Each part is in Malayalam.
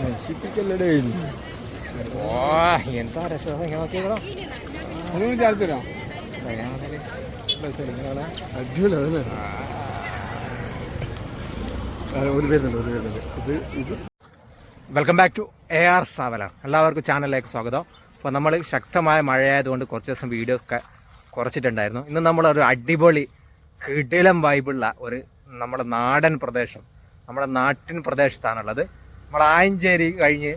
നശിപ്പിക്കല്ലടേ. ഓ എന്താ രസം ഇങ്ങനെ നോക്കിയോ നിങ്ങൾ ചേർത്തരാം അടിപൊളി അതല്ലേ? ഒരു പേരുന്നുണ്ട് ഒരു പേരുന്നുണ്ട് ഇത് ഇത് welcome back to A R സാവല എല്ലാവർക്കും ചാനലിലേക്ക് സ്വാഗതം. അപ്പോൾ നമ്മൾ ശക്തമായ മഴയായതുകൊണ്ട് കുറച്ച് ദിവസം വീഡിയോ ഒക്കെ കുറച്ചിട്ടുണ്ടായിരുന്നു. ഇന്ന് നമ്മളൊരു അടിപൊളി കിടിലം വൈബുള്ള ഒരു നമ്മുടെ നാടൻ പ്രദേശം നമ്മുടെ നാട്ടിൻ പ്രദേശത്താണുള്ളത്. നമ്മൾ ആയഞ്ചേരി കഴിഞ്ഞ്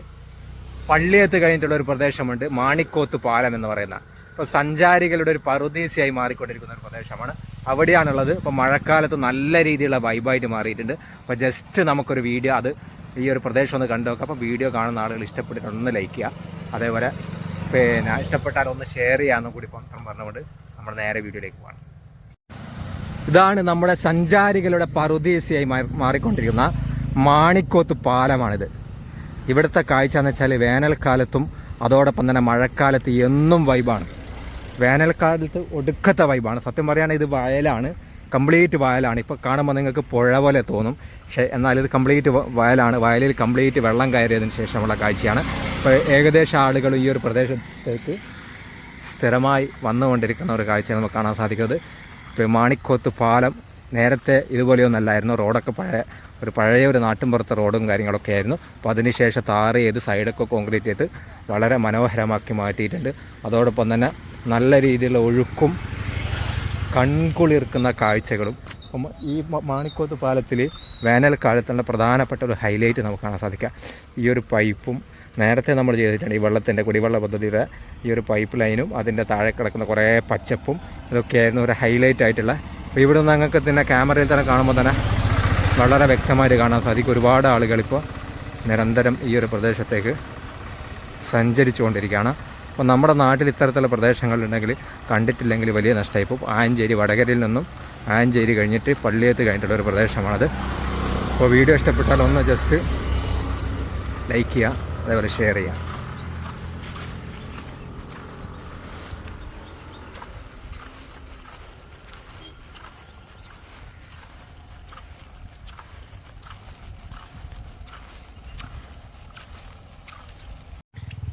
പള്ളിയത്ത് കഴിഞ്ഞിട്ടുള്ള ഒരു പ്രദേശമുണ്ട്. മാണിക്കോത്ത് പാലം എന്ന് പറയുന്ന. ഇപ്പോൾ സഞ്ചാരികളുടെ ഒരു പറുദീസയായി മാറിക്കൊണ്ടിരിക്കുന്ന ഒരു പ്രദേശമാണ്. അവിടെയാണുള്ളത്. ഇപ്പോൾ മഴക്കാലത്ത് നല്ല രീതിയിലുള്ള വൈബായിട്ട് മാറിയിട്ടുണ്ട്. അപ്പോൾ ജസ്റ്റ് നമുക്കൊരു വീഡിയോ അത് ഈ ഒരു പ്രദേശം ഒന്ന് കണ്ടു നോക്കാം. അപ്പോൾ വീഡിയോ കാണുന്ന ആളുകൾ ഇഷ്ടപ്പെട്ടിട്ട് ഒന്ന് ലൈക്ക് ചെയ്യുക. അതേപോലെ പിന്നെ ഇഷ്ടപ്പെട്ടാൽ ഒന്ന് ഷെയർ ചെയ്യാമെന്നും കൂടി പത്രം പറഞ്ഞുകൊണ്ട് നമ്മൾ നേരെ വീഡിയോയിലേക്ക് പോകണം ഇതാണ് നമ്മുടെ സഞ്ചാരികളുടെ പറുദീസയായി മാറി- മാറിക്കൊണ്ടിരിക്കുന്ന മാണിക്കോത്ത് പാലമാണിത്. ഇവിടുത്തെ കാഴ്ച എന്ന് വെച്ചാൽ വേനൽക്കാലത്തും അതോടൊപ്പം തന്നെ മഴക്കാലത്ത് എന്നും വൈബാണ് വേനൽക്കാലത്ത് ഒടുക്കത്തെ വൈബാണ് സത്യം പറയുകയാണെങ്കിൽ ഇത് വയലാണ്. കംപ്ലീറ്റ് വയലാണ്. ഇപ്പോൾ കാണുമ്പോൾ നിങ്ങൾക്ക് പുഴ പോലെ തോന്നും. പക്ഷേ എന്നാൽ ഇത് കംപ്ലീറ്റ് വയലാണ്. വയലിൽ കംപ്ലീറ്റ് വെള്ളം കയറിയതിന് ശേഷമുള്ള കാഴ്ചയാണ്. ഇപ്പോൾ ഏകദേശം ആളുകൾ ഈ ഒരു പ്രദേശത്തേക്ക് സ്ഥിരമായി വന്നുകൊണ്ടിരിക്കുന്ന ഒരു കാഴ്ച നമുക്ക് കാണാൻ സാധിക്കുന്നത്. ഇപ്പോൾ മാണിക്കോത്ത് പാലം നേരത്തെ ഇതുപോലെയൊന്നല്ലായിരുന്നു റോഡൊക്കെ പഴയ ഒരു പഴയ ഒരു നാട്ടിൻപുറത്തെ റോഡും കാര്യങ്ങളൊക്കെ ആയിരുന്നു. അപ്പോൾ അതിനുശേഷം താറ് ചെയ്ത് സൈഡൊക്കെ കോൺക്രീറ്റ് ചെയ്ത് വളരെ മനോഹരമാക്കി മാറ്റിയിട്ടുണ്ട്. അതോടൊപ്പം തന്നെ നല്ല രീതിയിലുള്ള ഒഴുക്കും കൺകുളിർക്കുന്ന കാഴ്ചകളും. അപ്പം ഈ മാണിക്കോത്ത് പാലത്തിൽ വേനൽക്കാലത്തുള്ള പ്രധാനപ്പെട്ട ഒരു ഹൈലൈറ്റ് നമുക്ക് കാണാൻ സാധിക്കാം. ഈ ഒരു പൈപ്പും നേരത്തെ നമ്മൾ ചെയ്തിട്ടുണ്ട് ഈ വെള്ളത്തിന്റെ കുടിവെള്ള പദ്ധതിയുടെ ഈ ഒരു പൈപ്പ് ലൈനും അതിന്റെ താഴെ കിടക്കുന്ന കുറേ പച്ചപ്പും ഇതൊക്കെയായിരുന്നു ഒരു ഹൈലൈറ്റ് ആയിട്ടുള്ള അപ്പോൾ ഇവിടെ നിന്ന് ഞങ്ങൾക്ക് തന്നെ ക്യാമറയിൽ തന്നെ കാണുമ്പോൾ തന്നെ വളരെ വ്യക്തമായിട്ട് കാണാൻ സാധിക്കും. ഒരുപാട് ആളുകളിപ്പോൾ നിരന്തരം ഈ ഒരു പ്രദേശത്തേക്ക് സഞ്ചരിച്ചു കൊണ്ടിരിക്കുകയാണ് അപ്പോൾ നമ്മുടെ നാട്ടിൽ ഇത്തരത്തിലുള്ള പ്രദേശങ്ങളുണ്ടെങ്കിൽ കണ്ടിട്ടില്ലെങ്കിൽ വലിയ നഷ്ടമായി ഇപ്പോൾ ആയഞ്ചേരി വടകരയിൽ നിന്നും ആയഞ്ചേരി കഴിഞ്ഞിട്ട് പള്ളിയത്ത് കഴിഞ്ഞിട്ടുള്ള ഒരു പ്രദേശമാണത്. അപ്പോൾ വീഡിയോ ഇഷ്ടപ്പെട്ടാൽ ഒന്ന് ജസ്റ്റ് ലൈക്ക് ചെയ്യുക അതേപോലെ ഷെയർ ചെയ്യുക.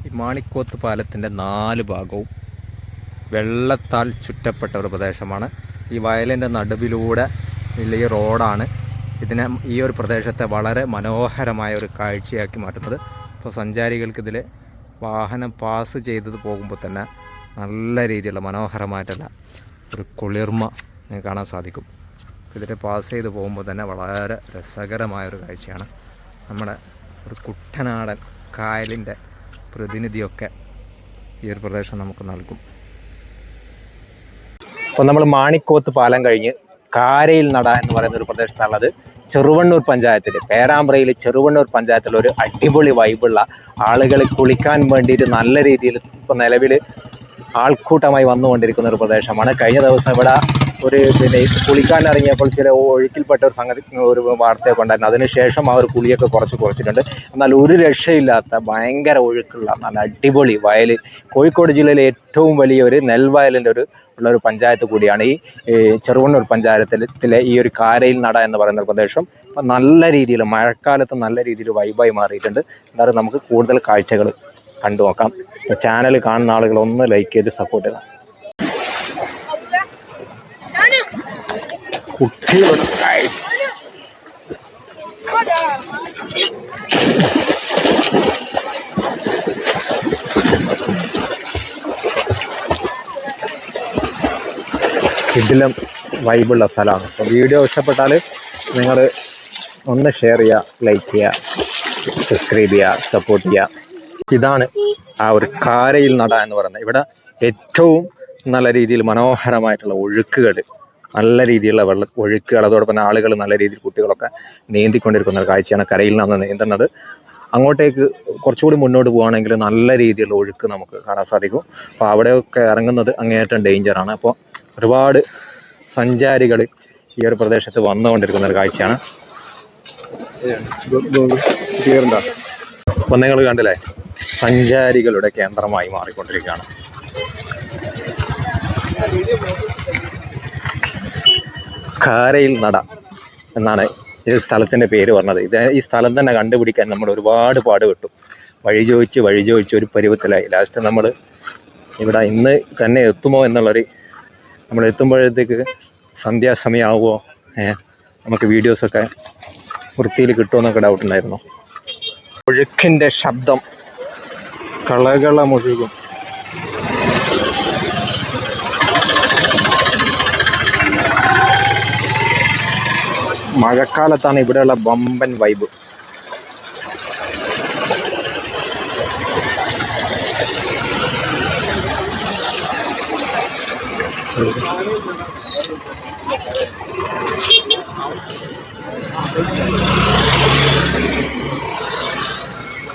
ഈ മാണിക്കോത്ത് പാലത്തിന്റെ നാല് ഭാഗവും വെള്ളത്താൽ ചുറ്റപ്പെട്ട ഒരു പ്രദേശമാണ്. ഈ വയലിന്റെ നടുവിലൂടെ ഈ റോഡാണ്. ഇതിനെ ഈ ഒരു പ്രദേശത്തെ വളരെ മനോഹരമായ ഒരു കാഴ്ചയാക്കി മാറ്റുന്നത്. ഇപ്പോൾ സഞ്ചാരികൾക്ക് ഇതിൽ വാഹനം പാസ് ചെയ്തത് പോകുമ്പോൾ തന്നെ നല്ല രീതിയിലുള്ള മനോഹരമായിട്ടുള്ള ഒരു കുളിർമ നിങ്ങൾക്ക് കാണാൻ സാധിക്കും. ഇതിൽ പാസ് ചെയ്ത് പോകുമ്പോൾ തന്നെ വളരെ രസകരമായൊരു കാഴ്ചയാണ്. നമ്മുടെ ഒരു കുട്ടനാടൻ കായലിന്റെ പ്രതിനിധിയൊക്കെ ഈ ഒരു പ്രദേശം നമുക്ക് നൽകും. അപ്പോൾ നമ്മൾ മാണിക്കോത്ത് പാലം കഴിഞ്ഞ് കാരയിൽ നട എന്ന് പറയുന്ന ഒരു പ്രദേശത്താണുള്ളത്. ചെറുവണ്ണൂർ പഞ്ചായത്തിൽ പേരാമ്പ്രയിൽ ചെറുവണ്ണൂർ പഞ്ചായത്തിൽ ഒരു അടിപൊളി വൈബുള്ള ആളുകൾ കുളിക്കാൻ വേണ്ടിയിട്ട് നല്ല രീതിയിൽ ഇപ്പോൾ നിലവിൽ ആൾക്കൂട്ടമായി വന്നുകൊണ്ടിരിക്കുന്ന ഒരു പ്രദേശമാണ്. കഴിഞ്ഞ ദിവസം ഇവിടെ ഒരു പിന്നെ കുളിക്കാൻ ഇറങ്ങിയപ്പോൾ ചില ഒഴുക്കിൽപ്പെട്ട ഒരു സംഗതി ഒരു വാർത്തയൊക്കെ ഉണ്ടായിരുന്നു. അതിനുശേഷം ആ ഒരു കുളിയൊക്കെ കുറച്ച് കുറച്ചിട്ടുണ്ട്. എന്നാൽ ഒരു രക്ഷയില്ലാത്ത ഭയങ്കര ഒഴുക്കുള്ള നല്ല അടിപൊളി വയൽ കോഴിക്കോട് ജില്ലയിലെ ഏറ്റവും വലിയ ഒരു നെൽവയലിന്റെ ഒരു ഉള്ള ഒരു പഞ്ചായത്ത് കൂടിയാണ് ഈ ചെറുവണ്ണൂർ പഞ്ചായത്തിലെ ഈ ഒരു കാരയിൽ നട എന്ന് പറയുന്ന പ്രദേശം. അപ്പം നല്ല രീതിയിൽ മഴക്കാലത്ത് നല്ല രീതിയിൽ വൈബായി മാറിയിട്ടുണ്ട്. എന്തായാലും നമുക്ക് കൂടുതൽ കാഴ്ചകൾ കണ്ടു നോക്കാം. ചാനൽ കാണുന്ന ആളുകൾ ഒന്ന് ലൈക്ക് ചെയ്ത് സപ്പോർട്ട് ചെയ്താൽ കുട്ടികളുടെ ഇതിലും വൈബുള്ള സ്ഥലമാണ്. അപ്പോൾ വീഡിയോ ഇഷ്ടപ്പെട്ടാൽ നിങ്ങൾ ഒന്ന് ഷെയർ ചെയ്യുക ലൈക്ക് ചെയ്യുക സബ്സ്ക്രൈബ് ചെയ്യുക സപ്പോർട്ട് ചെയ്യുക ഇതാണ് ആ ഒരു കാരയിൽ നട എന്ന് പറയുന്നത്. ഇവിടെ ഏറ്റവും നല്ല രീതിയിൽ മനോഹരമായിട്ടുള്ള ഒഴുക്കുകൾ നല്ല രീതിയിലുള്ള വെള്ള ഒഴുക്കുകൾ അതോടൊപ്പം ആളുകൾ നല്ല രീതിയിൽ കുട്ടികളൊക്കെ നീന്തിക്കൊണ്ടിരിക്കുന്ന ഒരു കാഴ്ചയാണ് കരയിൽ നിന്ന് നീന്തുന്നത്. അങ്ങോട്ടേക്ക് കുറച്ചുകൂടി മുന്നോട്ട് പോവുകയാണെങ്കിൽ നല്ല രീതിയിലുള്ള ഒഴുക്ക് നമുക്ക് കാണാൻ സാധിക്കും. അപ്പോൾ അവിടെയൊക്കെ ഇറങ്ങുന്നത് അങ്ങേയറ്റം ഡേഞ്ചറാണ് അപ്പോൾ ഒരുപാട് സഞ്ചാരികൾ ഈ ഒരു പ്രദേശത്ത് വന്നുകൊണ്ടിരിക്കുന്ന ഒരു കാഴ്ചയാണ്. അപ്പം നിങ്ങൾ കണ്ടില്ലേ? സഞ്ചാരികളുടെ കേന്ദ്രമായി മാറിക്കൊണ്ടിരിക്കുകയാണ്. കാരയിൽ നട എന്നാണ് ഈ സ്ഥലത്തിന്റെ പേര് പറഞ്ഞത്. ഇത് ഈ സ്ഥലം തന്നെ കണ്ടുപിടിക്കാൻ നമ്മൾ ഒരുപാട് പാടുപെട്ടു. വഴി ചോദിച്ച് വഴി ചോദിച്ച് ഒരു പരുവത്തിലായി. ലാസ്റ്റ് നമ്മൾ ഇവിടെ ഇന്ന് തന്നെ എത്തുമോ എന്നുള്ളൊരു നമ്മൾ എത്തുമ്പോഴത്തേക്ക് സന്ധ്യാസമയമാവുമോ നമുക്ക് വീഡിയോസൊക്കെ വൃത്തിയിൽ കിട്ടുമെന്നൊക്കെ ഡൗട്ട് ഉണ്ടായിരുന്നു. ഒഴുക്കിന്റെ ശബ്ദം. കളകളമൊഴുകും. മഴക്കാലത്താണ് ഇവിടെയുള്ള ബമ്പൻ വൈബ്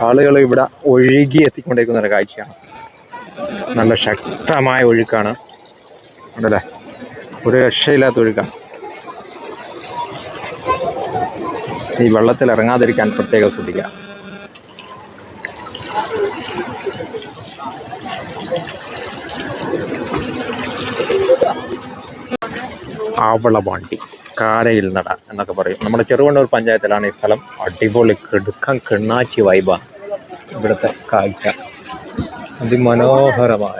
ആളുകൾ ഇവിടെ ഒഴുകി എത്തിക്കൊണ്ടിരിക്കുന്ന ഒരു കാഴ്ചയാണ്. നല്ല ശക്തമായ ഒഴുക്കാണ്. ഉണ്ടല്ലേ? ഒരു രക്ഷയില്ലാത്ത ഒഴുക്കാണ്. ഈ വെള്ളത്തിൽ ഇറങ്ങാതിരിക്കാൻ പ്രത്യേകം ശ്രദ്ധിക്കുക. ആവളവാണ്ടി കാരയിൽ നട എന്നൊക്കെ പറയും. നമ്മുടെ ചെറുവണ്ണൂർ പഞ്ചായത്തിലാണ് ഈ സ്ഥലം അടിപൊളി കിടുക്കം കെണ്ണാച്ചി വൈബാണ് ഇവിടുത്തെ കാഴ്ച അതിമനോഹരമായ.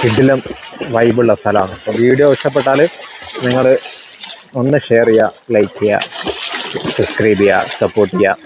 കിടിലം വൈബുള്ള സ്ഥലമാണ്. അപ്പോൾ വീഡിയോ ഇഷ്ടപ്പെട്ടാൽ നിങ്ങൾ ഒന്ന് ഷെയർ ചെയ്യുക ലൈക്ക് ചെയ്യുക സബ്സ്ക്രൈബ് ചെയ്യുക സപ്പോർട്ട് ചെയ്യുക.